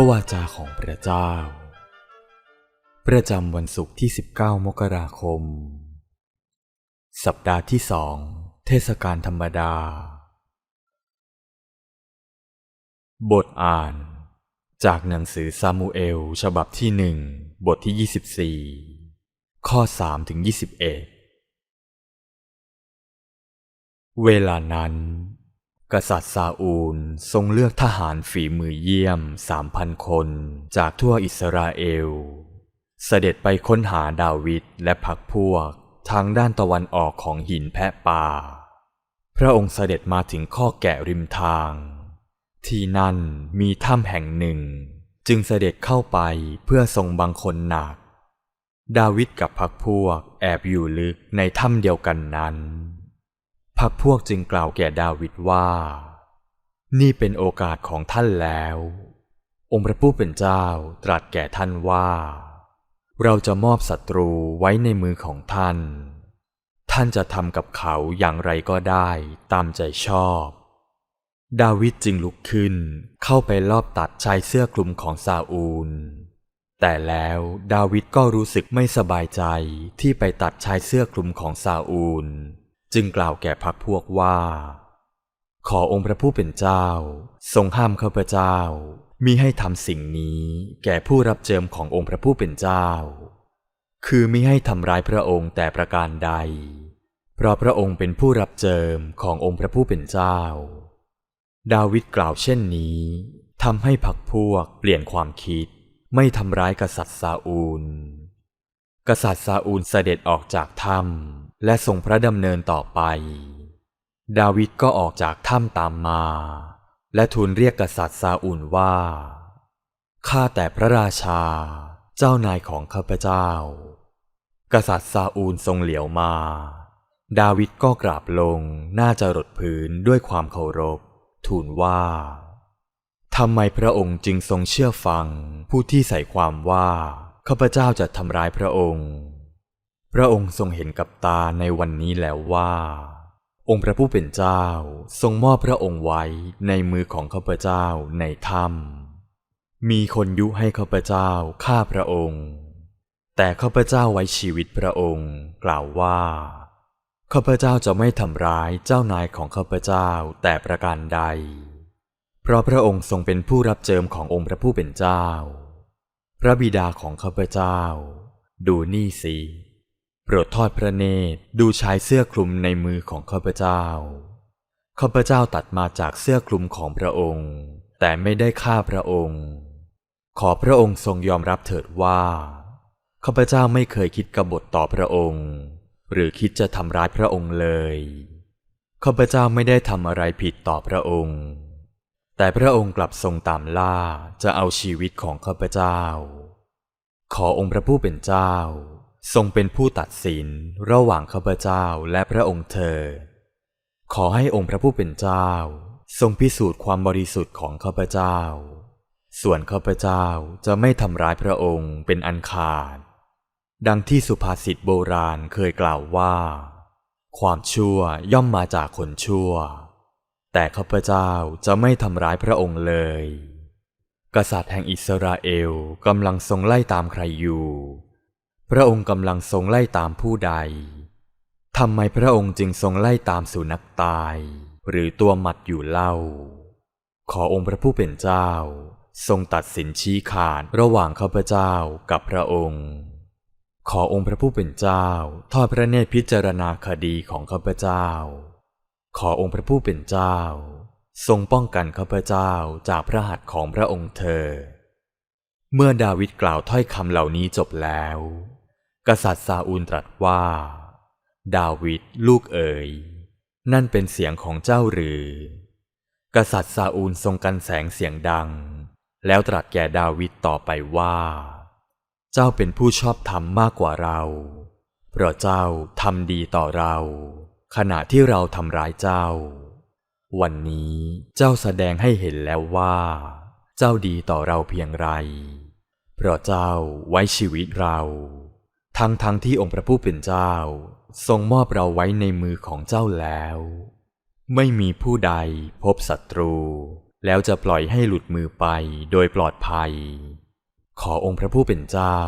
ระวาจาของพระเจ้า ประจำวันศุกร์ที่ 19 มกราคม สัปดาห์ที่สองเทศกาลธรรมดา บทอ่าน จากหนังสือซามูเอล ฉบับที่หนึ่งบทที่ 24 ข้อ3ถึง21 เวลานั้น กษัตริย์ซาอูลทรงเลือกทหารฝีมือเยี่ยมสามพันคนจากทั่วอิสราเอล เสด็จไปค้นหาดาวิดและพักพวกทางด้านตะวันออกของหินแพะป่า พระองค์เสด็จมาถึงข้อแกะริมทาง ที่นั่นมีถ้ำแห่งหนึ่ง จึงเสด็จเข้าไปเพื่อทรงบังคนหนัก ดาวิดกับพักพวกแอบอยู่ลึกในถ้ำเดียวกันนั้น พักพวกจึงกล่าวแก่ดาวิดว่า นี่เป็นโอกาสของท่านแล้ว องค์พระผู้เป็นเจ้าตรัสแก่ท่านว่า เราจะมอบศัตรูไว้ในมือของท่าน ท่านจะทำกับเขาอย่างไรก็ได้ตามใจชอบ ดาวิดจึงลุกขึ้นเข้าไปลอบตัดชายเสื้อคลุมของซาอูล แต่แล้วดาวิดก็รู้สึกไม่สบายใจที่ไปตัดชายเสื้อคลุมของซาอูล จึงกล่าวแก่พักพวกว่า ขอองค์พระผู้เป็นเจ้า ทรงห้ามข้าพเจ้า มิให้ทำสิ่งนี้แก่ผู้รับเจิมขององค์พระผู้เป็นเจ้า คือมิให้ทำร้ายพระองค์แต่ประการใด เพราะพระองค์เป็นผู้รับเจิมขององค์พระผู้เป็นเจ้า ดาวิดกล่าวเช่นนี้ทำให้พักพวกเปลี่ยนความคิด ไม่ทำร้ายกษัตริย์ซาอูล กษัตริย์ซาอูลเสด็จออกจากถ้ำ และทรงพระดำเนินต่อไป ดาวิดก็ออกจากถ้ำตามมา และทูลเรียกกษัตริย์ซาอูลว่า ข้าแต่พระราชา เจ้านายของข้าพเจ้า กษัตริย์ซาอูลทรงเหลียวมา ดาวิดก็กราบลงหน้าจะรดพื้นด้วยความเคารพ ทูลว่าทำไมพระองค์จึงทรงเชื่อฟัง ผู้ที่ใส่ความว่าข้าพเจ้าจะทำร้ายพระองค์ พระองค์ทรงเห็นกับตาในวันนี้แล้วว่า องค์พระผู้เป็นเจ้าทรงมอบพระองค์ไว้ในมือของข้าพเจ้าในถ้ำมีคนยุให้ข้าพเจ้าฆ่าพระองค์ แต่ข้าพเจ้าไว้ชีวิตพระองค์กล่าวว่าข้าพเจ้าจะไม่ทำร้ายเจ้านายของข้าพเจ้าแต่ประการใด เพราะพระองค์ทรงเป็นผู้รับเจิมขององค์พระผู้เป็นเจ้า พระบิดาของข้าพเจ้า ดูนี่สิ โปรดทอดพระเนตรดูชายเสื้อคลุมในมือของข้าพเจ้า ข้าพเจ้าตัดมาจากเสื้อคลุมของพระองค์ แต่ไม่ได้ฆ่าพระองค์ ขอพระองค์ทรงยอมรับเถิดว่าข้าพเจ้าไม่เคยคิดกบฏต่อพระองค์ หรือคิดจะทำร้ายพระองค์เลยข้าพเจ้าไม่ได้ทำอะไรผิดต่อพระองค์ แต่พระองค์กลับทรงตามล่าจะเอาชีวิตของข้าพเจ้า ขอองค์พระผู้เป็นเจ้า ทรงเป็นผู้ตัดสินระหว่างข้าพเจ้าและพระองค์เธอ ขอให้องค์พระผู้เป็นเจ้า ทรงพิสูจน์ความบริสุทธิ์ของข้าพเจ้า ส่วนข้าพเจ้าจะไม่ทำร้ายพระองค์เป็นอันขาด ดังที่สุภาษิตโบราณเคยกล่าวว่า ความชั่วย่อมมาจากคนชั่ว แต่ข้าพเจ้าจะไม่ทำร้ายพระองค์เลย กษัตริย์แห่งอิสราเอลกำลังทรงไล่ตามใครอยู่ พระองค์กำลังทรงไล่ตามผู้ใด ทำไมพระองค์จึงทรงไล่ตามสุนัขตาย หรือตัวหมัดอยู่เล่า ขอองค์พระผู้เป็นเจ้า ทรงตัดสินชี้ขาดระหว่างข้าพเจ้ากับพระองค์ ขอองค์พระผู้เป็นเจ้า ทอดพระเนตรพิจารณาคดีของข้าพเจ้า ขอองค์พระผู้เป็นเจ้า ทรงป้องกันข้าพเจ้าจากพระหัตถ์ของพระองค์เธอ เมื่อดาวิดกล่าวถ้อยคำเหล่านี้จบแล้ว กษัตริย์ซาอูลตรัสว่า ดาวิดลูกเอ๋ยนั่นเป็นเสียงของเจ้าหรือ กษัตริย์ซาอูลทรงกันแสงเสียงดัง แล้วตรัสแก่ดาวิดต่อไปว่า เจ้าเป็นผู้ชอบธรรมมากกว่าเรา เพราะเจ้าทำดีต่อเรา ขณะที่เราทำร้ายเจ้า วันนี้เจ้าแสดงให้เห็นแล้วว่า เจ้าดีต่อเราเพียงไร เพราะเจ้าไว้ชีวิตเรา ทั้งทั้งที่องค์พระผู้เป็นเจ้า ทรงมอบเราไว้ในมือของเจ้าแล้ว ไม่มีผู้ใดพบศัตรู แล้วจะปล่อยให้หลุดมือไปโดยปลอดภัย ขอองค์พระผู้เป็นเจ้า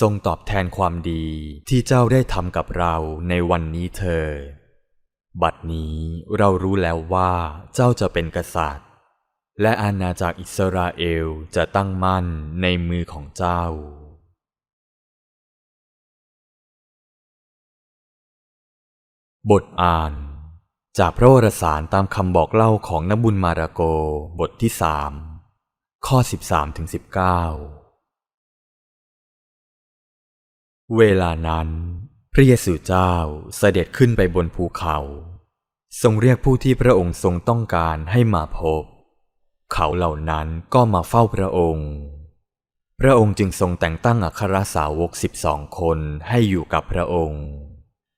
ทรงตอบแทนความดีที่เจ้าได้ทำกับเราในวันนี้เธอญบัดนี้เรารู้แล้วว่าเจ้าจะเป็นกษัตริย์ และอาณาจักรอิสราเอลจะตั้งมั่นในมือของเจ้า บทอ่าน จากพระวรสารตามคำบอกเล่าของนบุญมาราโกบทที่สามข้อ 13ถึง19 เวลานั้น พระเยซูเจ้าเสด็จขึ้นไปบนภูเขา ทรงเรียกผู้ที่พระองค์ทรงต้องการให้มาพบ เขาเหล่านั้นก็มาเฝ้าพระองค์ พระองค์จึงทรงแต่งตั้งอัครสาวกสิบสองคนให้อยู่กับพระองค์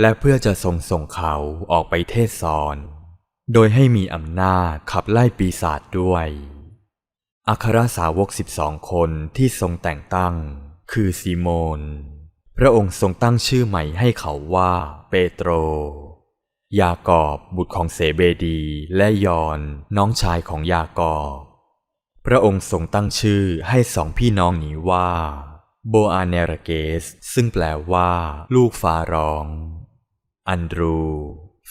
และเพื่อจะทรงส่งเขาออกไปเทศสอน โดยให้มีอำนาจขับไล่ปีศาจด้วย อัครสาวกสิบสองคนที่ทรงแต่งตั้ง คือซีโมน พระองค์ทรงตั้งชื่อใหม่ให้เขาว่าเปโตร ยากอบบุตรของเสเบดีและยอนน้องชายของยากอบพระองค์ทรงตั้งชื่อให้สองพี่น้องนี้ว่าโบอาเนรเกส ซึ่งแปลว่า ลูกฟาร้อง อันดรู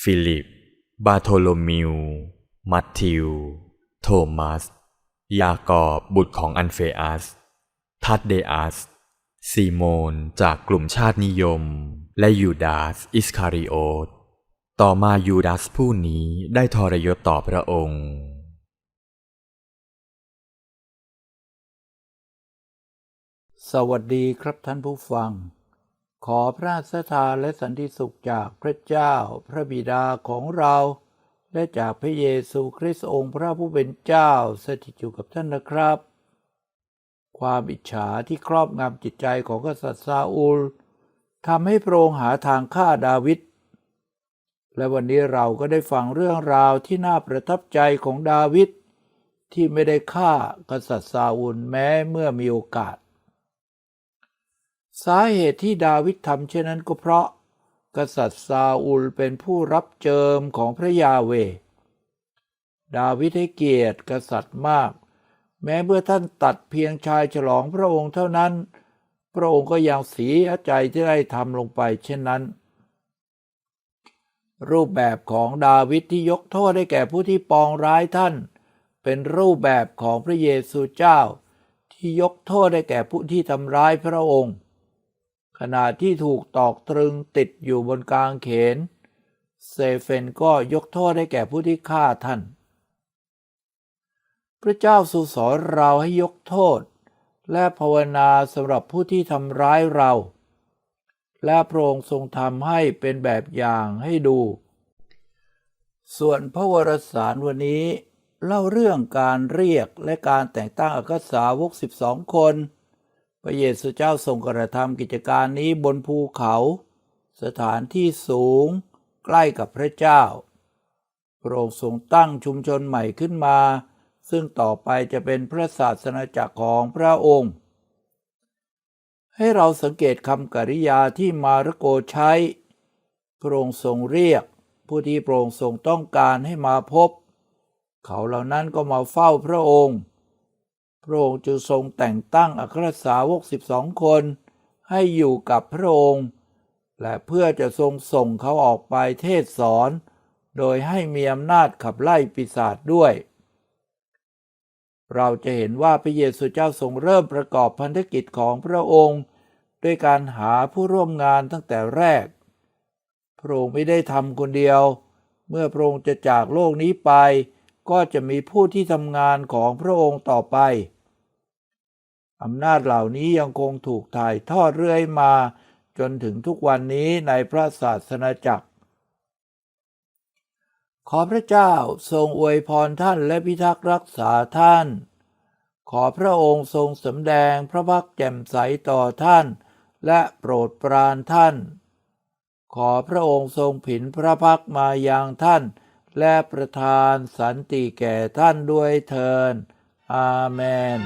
ฟิลิป บาโทโลมิว มัตธิว โทมัส ยากอบบุตรของอันเฟอัส ทัดเดอัส ซีโมนจากกลุ่มชาตินิยม และยูดาส อิสคาริโอต ต่อมายูดาสผู้นี้ได้ทรยศต่อพระองค์สวัสดีครับท่านผู้ฟัง ขอพระสถานและสันติสุขจากพระเจ้า พระบิดาของเรา และจากพระเยซูคริสต์องค์พระผู้เป็นเจ้าสถิตอยู่กับท่านนะครับ ความอิจฉาที่ครอบงำจิตใจของกษัตริย์ซาอูลทำให้พระองค์หาทางฆ่าดาวิดและวันนี้เราก็ได้ฟังเรื่องราวที่น่าประทับใจของดาวิดที่ไม่ได้ฆ่ากษัตริย์ซาอูลแม้เมื่อมีโอกาส สาเหตุที่ดาวิดทำเช่นนั้นก็เพราะ กษัตริย์ซาอูลเป็นผู้รับเจิมของพระยาเว ดาวิดให้เกียรติกษัตริย์มาก แม้เมื่อท่านตัดเพียงชายฉลองพระองค์เท่านั้น พระองค์ก็ยังเสียใจที่ได้ทำลงไปเช่นนั้น รูปแบบของดาวิดที่ยกโทษให้แก่ผู้ที่ปองร้ายท่าน เป็นรูปแบบของพระเยซูเจ้า ที่ยกโทษให้แก่ผู้ที่ทำร้ายพระองค์ ณะที่ถูกตอกตรึงติดอยู่บนกลางเขน เซเฟนก็ยกโทษให้แก่ผู้ที่ฆ่าท่าน พระเจ้าสุสอนเราให้ยกโทษ และภาวนาสำหรับผู้ที่ทำร้ายเรา และพระองค์ทรงทำให้เป็นแบบอย่างให้ดู ส่วนพระวรสารวันนี้เล่าเรื่องการเรียกและการแต่งตั้งอัครสาวกสิบสองคน พระเยซูเจ้าทรงกระทำกิจการนี้บนภูเขา สถานที่สูงใกล้กับพระเจ้า พระองค์ทรงตั้งชุมชนใหม่ขึ้นมา ซึ่งต่อไปจะเป็นพระศาสนาจักรของพระองค์ ให้เราสังเกตคำกริยาที่มาระโกใช้ พระองค์ทรงเรียก ผู้ที่พระองค์ทรงต้องการให้มาพบ เขาเหล่านั้นก็มาเฝ้าพระองค์ พระองค์จึงทรงแต่งตั้งอัครสาวกสิบองคน ให้อยู่กับพระองค์ และเพื่อจะทรงส่งเขาออกไปเทศสอน โดยให้มีอำนาจขับไล่ปีศาจด้วย เราจะเห็นว่าพระเยซูเจ้าทรงเริ่มประกอบพันธกิจของพระองค์ ด้วยการหาผู้ร่วมงานตั้งแต่แรก พระองค์ไม่ได้ทำคนเดียว เมื่อพระองค์จะจากโลกนี้ไป ก็จะมีผู้ที่ทำงานของพระองค์ต่อไป อำนาจเหล่านี้ยังคงถูกถ่ายทอดเรื่อยมา จนถึงทุกวันนี้ในพระศาสนาจักร ขอพระเจ้าทรงอวยพรท่านและพิทักษ์รักษาท่าน ขอพระองค์ทรงสำแดงพระพักแจ่มใสต่อท่าน และโปรดปรานท่าน ขอพระองค์ทรงผินพระพักมายังท่านและประทานสันติแก่ท่านด้วยเทินอาเมน